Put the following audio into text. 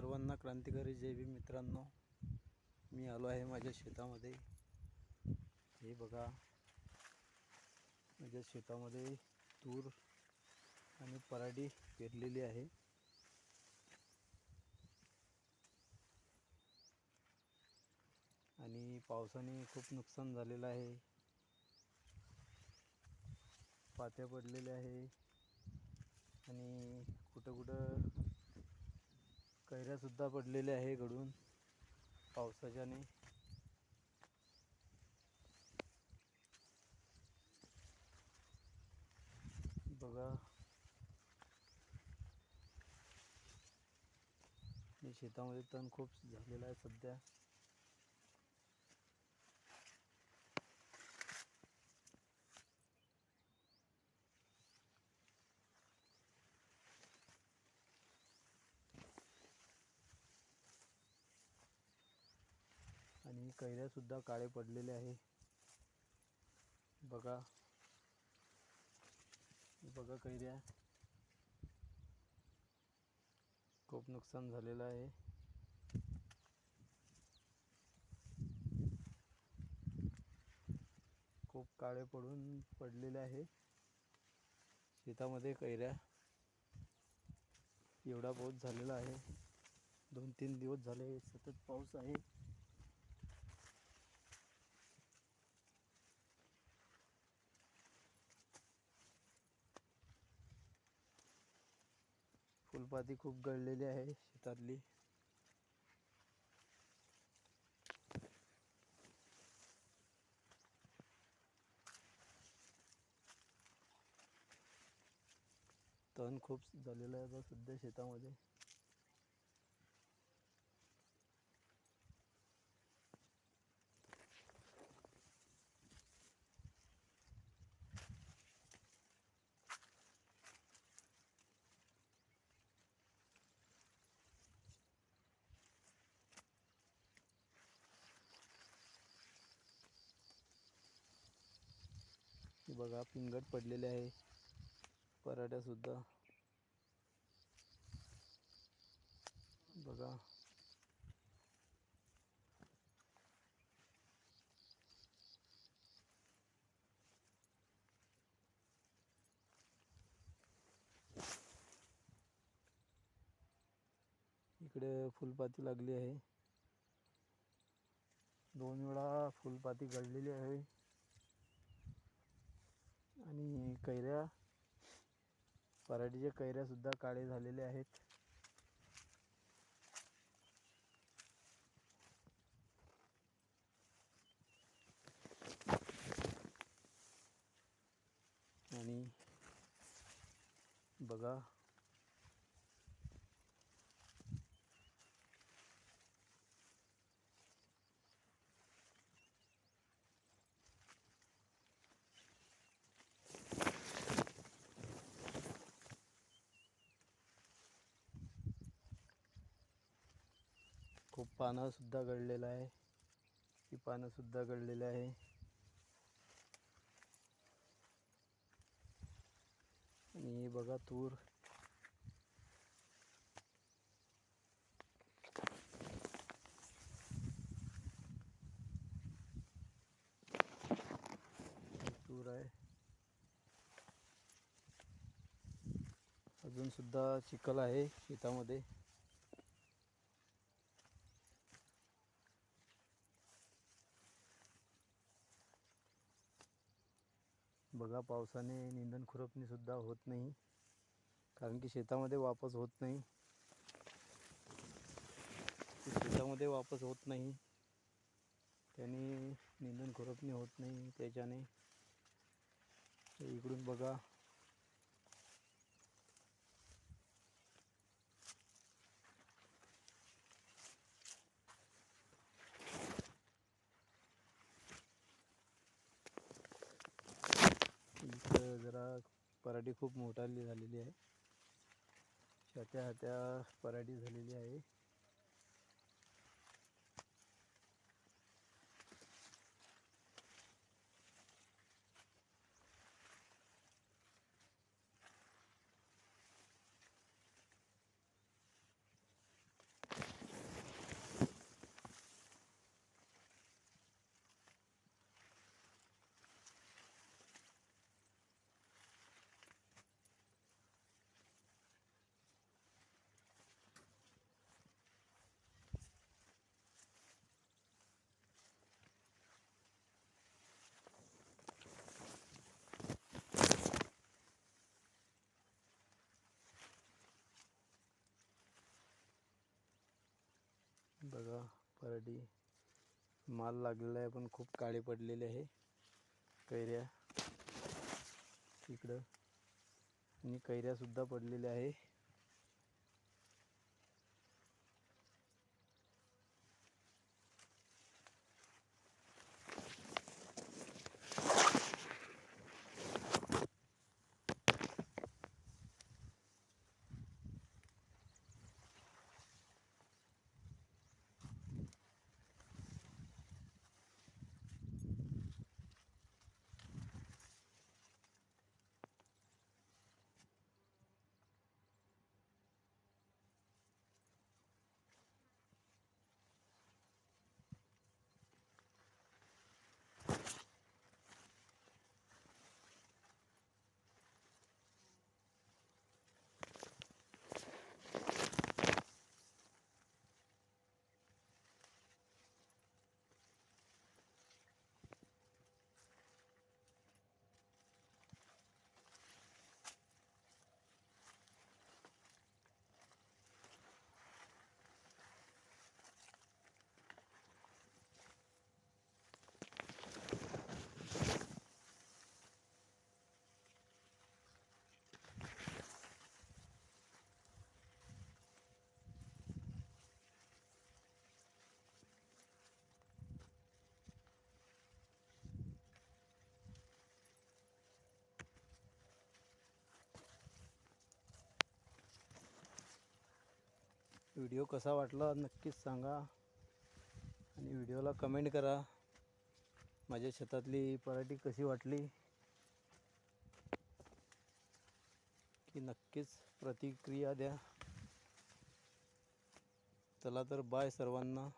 सर्वांना क्रांतिकारी जैवी मित्रांनो मी आलो आहे माझ्या शेतामध्ये. हे बघा माझ्या शेतामध्ये तूर आणि पराठी पेरलेली आहे. आणि पावसाने खूप नुकसान झालेलं आहे. पात्या पडलेल्या आहे. आणि कुठं कुठं कैऱ्यासुद्धा पडलेल्या आहे घडून पावसाच्याने बघा. मी शेतामध्ये तण खूप झालेला आहे सध्या. आणि कैऱ्यासुद्धा काळे पडलेले आहे. बघा. बघा कैऱ्या. खूप नुकसान झालेलं आहे. खूप काळे पडून पडलेले आहे. शेतामध्ये कैऱ्या. एवढा पाऊस झालेला आहे. दोन तीन दिवस झाले सतत पाऊस आहे. फुलपाती खूप गळलेली आहे शेतातली. तण खूप झालेलं आहे आता सध्या शेतामध्ये. बघा, पिंगट पडलेले आहे. पराठ्या सुद्धा. बघा. इकडे फुलपाती लागली आहे. दोन वेळा फुलपाती गळलेली आहे. कैऱ्या पराठीच्या कैऱ्यासुद्धा काळे झालेले आहेत. आणि बघा खूप पानंसुद्धा गळलेलं आहे. ही पानंसुद्धा गळलेलं आहे. आणि हे बघा तूर. तूर आहे. अजूनसुद्धा चिखल आहे शेतामध्ये. बघा पावसाने निंदन खुरपणीसुद्धा होत नाही. कारण की शेतामध्ये वापस होत नाही. शेतामध्ये वापस होत नाही. त्याने निंदन खुरपणी होत नाही. त्याच्याने इकडून बघा पराठी खूप मोठाली झालेली आहे. छात्या हात्या पराठी झालेली आहे. बघा पराठी. माल लागलेला आहे पण खूप काळे पडलेले आहे. कैऱ्या. इकडं. आणि कैऱ्यासुद्धा पडलेल्या आहे. व्हिडिओ कसा वाटला नक्कीच सांगा. आणि व्हिडिओला कमेंट करा. माझ्या शेतातली पराठी कशी वाटली. की नक्कीच प्रतिक्रिया द्या. चला तर बाय सर्वांना.